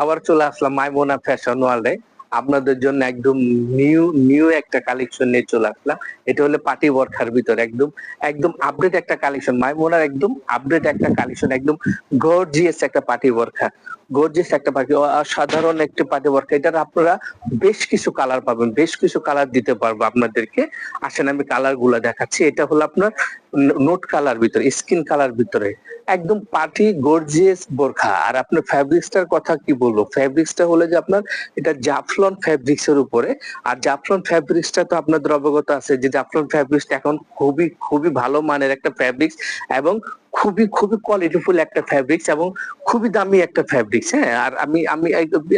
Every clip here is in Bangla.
আবার চলে আসলাম মাইমোনা ফ্যাশন ওয়ার্ল্ডে আপনাদের জন্য একদম নিউ নিউ একটা কালেকশন নিয়ে চলে আসলাম। এটা হলো পার্টি ওয়ার্কার ভিতরে একদম একদম আপডেট একটা কালেকশন মাইমোনার একদম আপডেট একটা কালেকশন একদম গর্জিয়াস একটা পার্টি ওয়ার্কার গর্জিয়াস একটা পার্টি সাধারণ একটা পার্টি ওয়ার্কার এটার আপনারা বেশ কিছু কালার পাবেন, বেশ কিছু কালার দিতে পারব আপনাদেরকে। আসেন আমি কালারগুলা দেখাচ্ছি। এটা হলো আপনার নোট কালার ভিতরে স্কিন কালার ভিতরে। একদম পার্টি গর্জিয়াস বোরখা। আর আপনার ফ্যাব্রিক্সটার কথা কি বলব? ফ্যাব্রিক্সটা হলো যে আপনার, এটা জাফলন ফ্যাব্রিক্স এর উপরে। আর জাফলন ফ্যাব্রিক্সটা তো আপনাদের অবগত আছে যে জাফলন ফ্যাব্রিক্সটা এখন খুবই খুবই ভালো মানের একটা ফ্যাব্রিক্স এবং খুবই খুবই কোয়ালিটিফুল একটা ফ্যাব্রিক্স এবং খুবই দামি একটা ফ্যাব্রিক্স হ্যাঁ? আর আমি আমি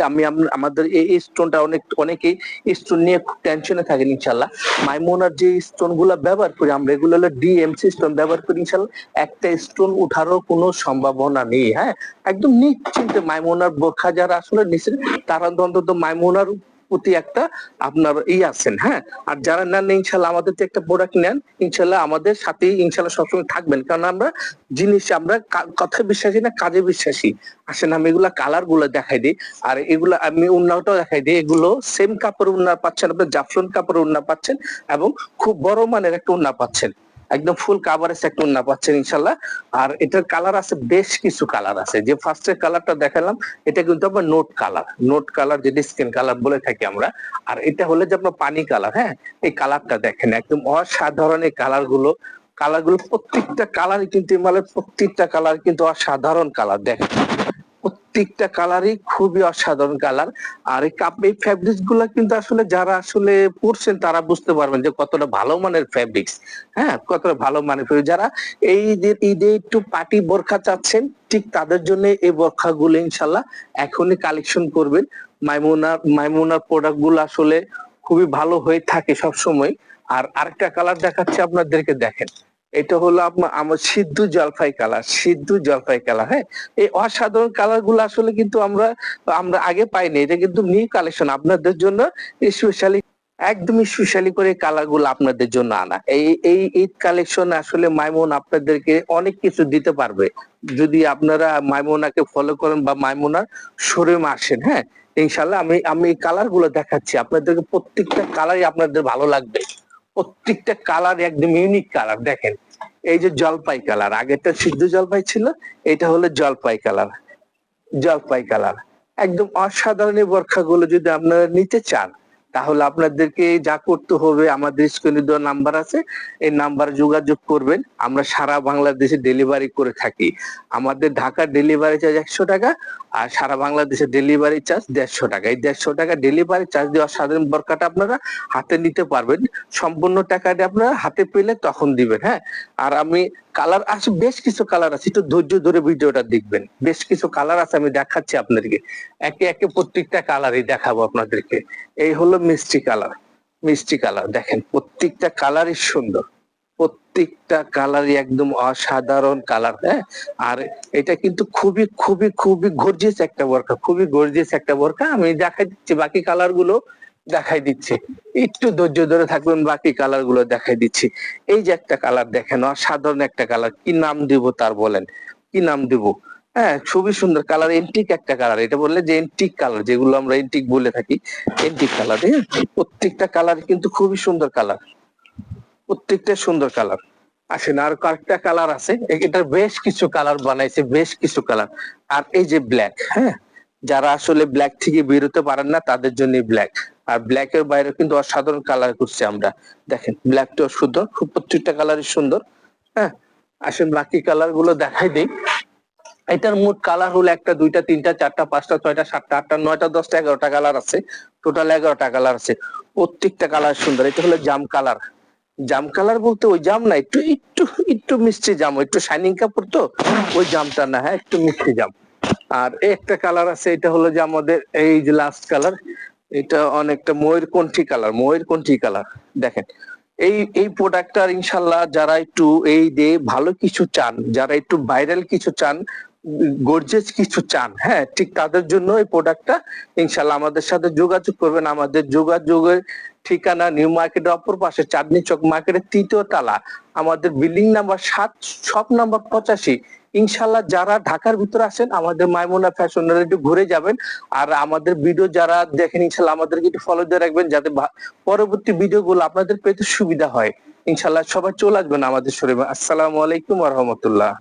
আমি আমাদের এই স্টোনটা অনেক, অনেকেই স্টোন নিয়ে খুব টেনশনে থাকেন ইনশাল্লাহ মাইমোনার যে স্টোনগুলা ব্যবহার করি, আমরা হলো ডিএমসি স্টোন ব্যবহার করি ইনশাল্লাহ একটা স্টোন উঠারও কোনো সম্ভাবনা নেই হ্যাঁ? একদম নিশ্চিন্তে মাইমোনার বোরখা যারা আসলে নিচে তারা অন্তত মাইমোনার প্রতি একটা আপনার ই আছেন হ্যাঁ? আর যারা নেন, ইনশাল্লাহ আমাদের একটা প্রোডাক্ট নেন, ইনশাল্লাহ আমাদের সাথেই ইনশাল্লাহ সবসময় থাকবেন। কারণ আমরা জিনিস আমরা কা- কথায় বিশ্বাসী না, কাজে বিশ্বাসী। আসেন, আমি এগুলা কালারগুলো দেখাই দিই। আর এগুলো আমি উন্নাটাও দেখাই দিই। এগুলো সেম কাপড় উন্না পাচ্ছেন আপনার জাফরন কাপড় উন্না পাচ্ছেন এবং খুব বড় মানের একটা উন্না পাচ্ছেন। একদম ফুল কাভারেজ একটা উন্না পাচ্ছেন ইনশাল্লাহ। আর এটার কালার আছে, বেশ কিছু কালার আছে। যে ফার্স্টের কালারটা দেখালাম, এটা কিন্তু আপনার নোট কালার নোট কালার যেটা স্কিন কালার বলে থাকি আমরা। আর এটা হলে যে আপনার পানি কালার হ্যাঁ? এই কালারটা দেখেন, একদম অসাধারণ এই কালারগুলো। কালারগুলো প্রত্যেকটা কালারই কিন্তু মালের প্রত্যেকটা কালার কিন্তু অসাধারণ কালার দেখেন। প্রত্যেকটা কালারই খুবই অসাধারণ কালার আর এই কাপ এই ফ্যাব্রিক্সগুলা কিন্তু আসলে যারা আসলে পড়ছেন তারা বুঝতে পারবেন যে কতটা ভালো মানের ফ্যাব্রিক্স হ্যাঁ? কতটা ভালো মানের। যারা এই যে ঈদে একটু পার্টি বোরখা চাচ্ছেন, ঠিক তাদের জন্য এই বোরখা গুলো ইনশাল্লাহ এখনই কালেকশন করবেন। মাইমুনার মাইমুনার প্রোডাক্টগুলো আসলে খুবই ভালো হয়ে থাকে সব সময় আর আরেকটা কালার দেখাচ্ছি আপনাদেরকে, দেখেন। এটা হলো আপনার আমার সিদ্ধু জলপাই কালার, সিদ্ধু জলপাই কালার হ্যাঁ? এই অসাধারণ কালারগুলো আসলে কিন্তু আমরা আমরা আগে পাইনি। এটা কিন্তু নিউ কালেকশন আপনাদের জন্য স্পেশালি একদম স্পেশালি করে কালারগুলো আপনাদের জন্য আনা। এই এই ঈদ কালেকশন আসলে মাইমুন আপনাদেরকে অনেক কিছু দিতে পারবে। যদি আপনারা মাইমুনাকে ফলো করেন বা মাইমুনার শোরুমে আসেন হ্যাঁ? ইনশাল্লাহ আমি আমি কালারগুলো দেখাচ্ছি। আপনাদেরকে প্রত্যেকটা কালারই আপনাদের ভালো লাগবে। প্রত্যেকটা কালার একদম ইউনিক কালার দেখেন। এই যে জলপাই কালার আগেরটা সিদ্ধ জলপাই ছিল, এটা হলো জলপাই কালার জলপাই কালার একদম অসাধারণ এই বর্ষাগুলো যদি আপনারা নিতে চান তাহলে আপনাদেরকে যা করতে হবে, আমাদের স্ক্রিনে দেওয়া নাম্বার আছে, এই নাম্বারে যোগাযোগ করবেন। আমরা সারা বাংলাদেশে ডেলিভারি করে থাকি। আমাদের ঢাকার ডেলিভারি চার্জ একশো টাকা আর সারা বাংলাদেশে ডেলিভারি চার্জ দেড়শো টাকা। এই দেড়শো টাকা ডেলিভারি চার্জ দেওয়া সাধারণ বরকাটা আপনারা হাতে নিতে পারবেন। সম্পূর্ণ টাকাটা আপনারা হাতে পেলে তখন দিবেন হ্যাঁ? আর আমি কালার আছে, বেশ কিছু কালার আছে। একটু ধৈর্য ধরে ভিডিওটা দেখবেন। বেশ কিছু কালার আছে, আমি দেখাচ্ছি আপনাদেরকে। একে একে প্রত্যেকটা কালারই দেখাবো আপনাদেরকে। এই হলো মিষ্টি কালার। মিষ্টি কালার, দেখেন, প্রত্যেকটা কালারই সুন্দর। প্রত্যেকটা কালারই একদম অসাধারণ কালার হ্যাঁ? আর এটা কিন্তু খুবই খুবই খুবই গর্জিয়াস একটা বোরকা। খুবই গর্জিয়াস একটা বোরকা। আমি দেখাই দিচ্ছি বাকি কালারগুলো দেখাই দিচ্ছে। একটু ধৈর্য ধরে থাকবেন, বাকি কালারগুলো দেখাই দিচ্ছি। এই যে একটা কালার দেখেন সাধারণ একটা কালার কি নাম দিব তার বলেন? কি নাম দিব? হ্যাঁ খুবই সুন্দর কালার এন্টিক একটা কালার এটা বললে যে এন্টিক কালার যেগুলো আমরা এন্টিক বলে থাকি এন্টিক কালার হ্যাঁ প্রত্যেকটা কালার কিন্তু খুবই সুন্দর কালার প্রত্যেকটা সুন্দর কালার আসেন, আর কয়েকটা কালার আছে। এটার বেশ কিছু কালার বানাইছে, বেশ কিছু কালার আর এই যে ব্ল্যাক হ্যাঁ? যারা আসলে ব্ল্যাক থেকে বেরোতে পারেন না, তাদের জন্য ব্ল্যাক আর ব্ল্যাক এর বাইরে কিন্তু অসাধারণ কালার করছি আমরা। দেখেন ব্ল্যাকটাও সুন্দর, খুব প্রত্যেকটা কালারই সুন্দর হ্যাঁ? আসেন বাকি কালারগুলো দেখাই দিই। এটার মোট কালার হলো একটা, দুইটা, তিনটা, চারটা, পাঁচটা, ছয়টা, সাতটা, আটটা, নয়টা, দশটা, এগারোটা কালার আছে। টোটাল এগারোটা কালার আছে। প্রত্যেকটা কালার সুন্দর। এটা হলো জাম কালার জাম কালার বলতে ওই জাম না, একটু একটু একটু মিষ্টি জাম। একটু শাইনিং কাপড় তো, ওই জামটা না হ্যাঁ? একটু মিষ্টি জাম। আর একটা কালার আছে, এটা হলো যে আমাদের এই যে লাস্ট কালার এটা অনেকটা ময়ূর কণ্ঠী কালার ময়ূর কণ্ঠী কালার। দেখেন, এই এই প্রোডাক্টটার ইনশাল্লাহ যারা একটু এই দিয়ে ভালো কিছু চান, যারা একটু ভাইরাল কিছু চান গর্জেস কিছু চান হ্যাঁ ঠিক তাদের জন্য এই প্রোডাক্টটা ইনশাল্লাহ আমাদের সাথে যোগাযোগ করবেন। আমাদের যোগাযোগের ঠিকানা নিউ মার্কেটের অপর পাশে চাঁদনি চক মার্কেটের তৃতীয় তালা। আমাদের বিল্ডিং নাম্বার সাত শপ নাম্বার পঁচাশি ইনশাল্লাহ যারা ঢাকার ভিতরে আসেন আমাদের মাইমুনা ফ্যাশন একটু ঘুরে যাবেন। আর আমাদের ভিডিও যারা দেখেন ইনশাল্লাহ আমাদেরকে একটু ফলো দিয়ে রাখবেন যাতে পরবর্তী ভিডিও গুলো আপনাদের পেতে সুবিধা হয়। ইনশাল্লাহ সবাই চলে আসবেন আমাদের শরীরে আসসালামু আলাইকুম রহমতুল্লাহ।